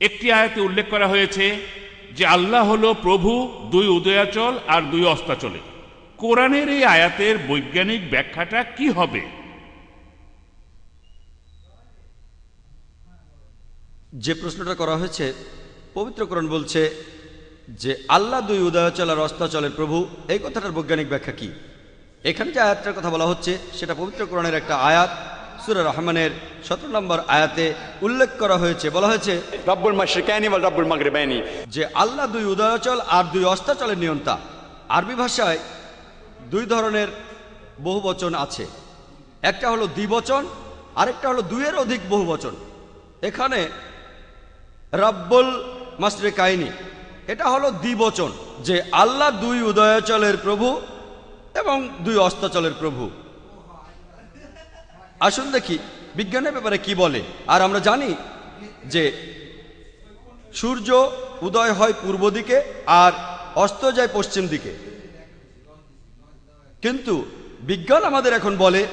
একটি আয়াতে উল্লেখ করা হয়েছে যে আল্লাহ হলো প্রভু, দুই উদয়াচল আর দুই অস্তাচলে। কোরআনের এই আয়াতের বৈজ্ঞানিক ব্যাখ্যাটা কি হবে? যে প্রশ্নটা করা হয়েছে পবিত্রকরণ বলছে যে আল্লাহ দুই উদয়াচল আর অস্তাচলের প্রভু, এই কথাটার বৈজ্ঞানিক ব্যাখ্যা কি? এখানে যে আয়াতটার কথা বলা হচ্ছে, সেটা পবিত্র পবিত্রকরণের একটা আয়াত। সুরা রহমানের সতেরো নম্বর আয়াতে উল্লেখ করা হয়েছে। বলা হয়েছে রব্বুল রব্বুল যে আল্লাহ দুই উদয়চল আর দুই অস্তাচলের নিয়ন্তা। আরবি ভাষায় দুই ধরনের বহুবচন আছে। একটা হলো দ্বিবচন আরেকটা হলো দুইয়ের অধিক বহুবচন। এখানে রব্বুল কাহিনী এটা হলো দ্বিবচন যে আল্লাহ দুই উদয়চলের প্রভু এবং দুই অস্তাচলের প্রভু। আসুন দেখি, বিজ্ঞানের ব্যাপারে কি বলে? আর আমরা জানি যে সূর্য উদয় হয় পূর্ব দিকে আর অস্ত যায় পশ্চিম দিকে। কিন্তু বিজ্ঞান আমাদের এখন বলে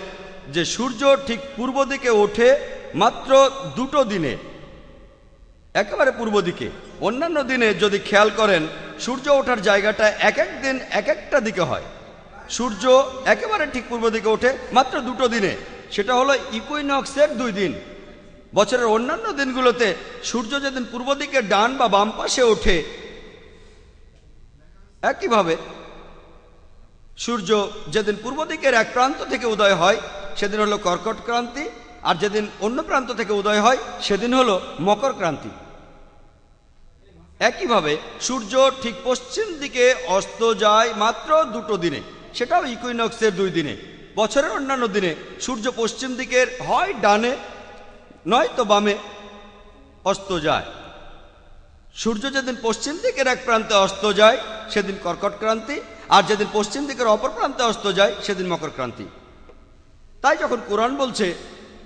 যে সূর্য ঠিক পূর্ব দিকে ওঠে মাত্র দুটো দিনে। একেবারে পূর্ব দিকে। অন্যান্য দিনে যদি খেয়াল করেন, সূর্য ওঠার জায়গাটা এক এক দিন এক একটা দিকে হয়। সূর্য একেবারে ঠিক পূর্ব দিকে ওঠে মাত্র দুটো দিনে। সেটা হলো ইকুইনক্সের দুই দিন। বছরের অন্যান্য দিনগুলোতে সূর্য যেদিন পূর্ব দিকে ডান বা বাম পাশে ওঠে, একইভাবে সূর্য যেদিন পূর্ব দিকের এক প্রান্ত থেকে উদয় হয়, সেদিন হলো কর্কট ক্রান্তি, আর যেদিন অন্য প্রান্ত থেকে উদয় হয়, সেদিন হলো মকর ক্রান্তি। একইভাবে সূর্য ঠিক পশ্চিম দিকে অস্ত যায় মাত্র দুটো দিনে, সেটাও ইকুইনক্সের দুই দিনে। বছরের অন্যান্য দিনে সূর্য পশ্চিম দিকের হয় ডানে, নয়তো বামে অস্ত যায়। সূর্য যেদিন পশ্চিম দিকের এক প্রান্তে অস্ত যায়, সেদিন কর্কট ক্রান্তি, আর যেদিন পশ্চিম দিকের অপর প্রান্তে অস্ত যায়, সেদিন মকর ক্রান্তি। তাই যখন কোরআন বলছে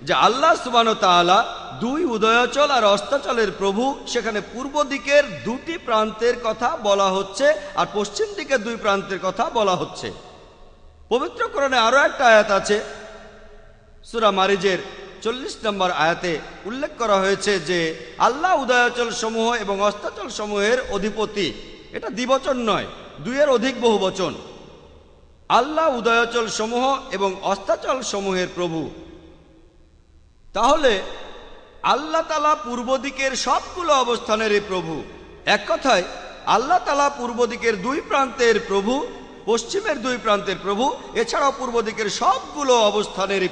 যে আল্লাহ সুবান তাআলা দুই উদয়াচল আর অস্তাচলের প্রভু, সেখানে পূর্ব দিকের দুটি প্রান্তের কথা বলা হচ্ছে আর পশ্চিম দিকের দুই প্রান্তের কথা বলা হচ্ছে। পবিত্র কোরআনে আরও একটা আয়াত আছে। সুরা মারিজের চল্লিশ নম্বর আয়াতে উল্লেখ করা হয়েছে যে, আল্লাহ উদয়াচল সমূহ এবং অস্তাচল সমূহের অধিপতি। এটা দ্বিবচন নয়, দুইয়ের অধিক বহু বচন আল্লাহ উদয়াচল সমূহ এবং অস্তাচল সমূহের প্রভু। তাহলে, আল্লাহ তালা পূর্ব দিকের সবগুলো অবস্থানেরই প্রভু। এক কথায়, আল্লাহ তালা পূর্ব দিকের দুই প্রান্তের প্রভু পশ্চিমের দুই প্রান্তের প্রভু এছাড়াও পূর্ব দিকের সবগুলো অবস্থানের